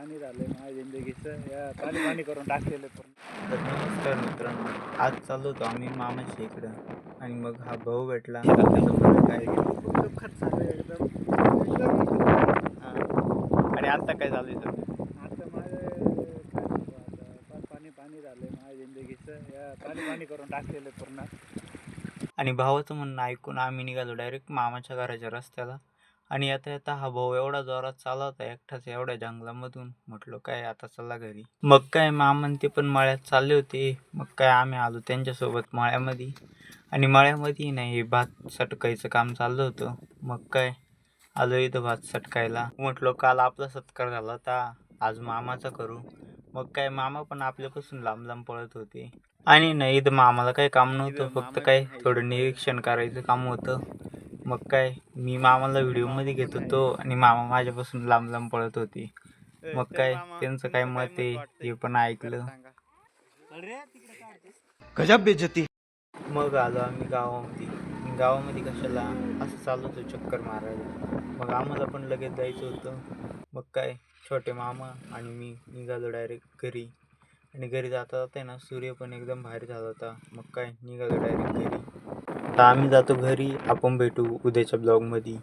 पाणी झालंय माझ्या जिंदगीचं. या पाणी पाणी करून टाकलेलं पूर्ण. तर नमस्कार मित्रांनो आज चाललो होतो आम्ही मामाच्या इकडं. आणि मग हा भाऊ भेटला. तर काय खूप खर्च झालं एकदम. एकदम हा. आणि आता काय चालू आहे सध्या? आता माझं काय आता, पाणी पाणी झालंय माझ्या जिंदगीचं. या पाणी पाणी करून टाकलेलं पूर्ण. आणि भावाचं म्हणणं ऐकून आम्ही निघालो डायरेक्ट मामाच्या घराच्या रस्त्याला. आणि येता येता हा भाऊ एवढा जोरात चालला होता एकटाच एवढ्या जंगलामधून. म्हटलं काय आता चला घरी. मग काय मामन ते पण मळ्यात चालले होते. मग काय आम्ही आलो त्यांच्यासोबत मळ्यामध्ये. आणि मळ्यामध्ये नाही हे भात सटकायचं काम चाललं होतं. मग काय आलो इथं भात सटकायला. म्हटलो काल आपला सत्कार झाला होता. आज मामाचा करू. मग काय मामा पण आपल्यापासून लांब लांब पळत होते. आणि नाही इथं मामाला काही काम नव्हतं. फक्त काय थोडं निरीक्षण करायचं काम होतं. मग काय मी मामाला व्हिडिओमध्ये घेत होतो आणि मामा माझ्यापासून लांब लांब पळत होते. मग काय त्यांचं काय मत आहे हे पण ऐकलं. गजब बेइज्जती. मग आलो आम्ही गावामध्ये. गावामध्ये कशाला? असं चालू होतं चक्कर मारायला. मग आम्हाला पण लगेच जायचं होतं. मग काय छोटे मामा आणि मी निघालो डायरेक्ट घरी. आणि घरी जाता जाता आहे ना सूर्य पण एकदम बाहेर झाला होता. मग काय निघालो डायरेक्ट घरी. आता आम्ही जातो घरी आपण भेटू उद्याच्या ब्लॉगमध्ये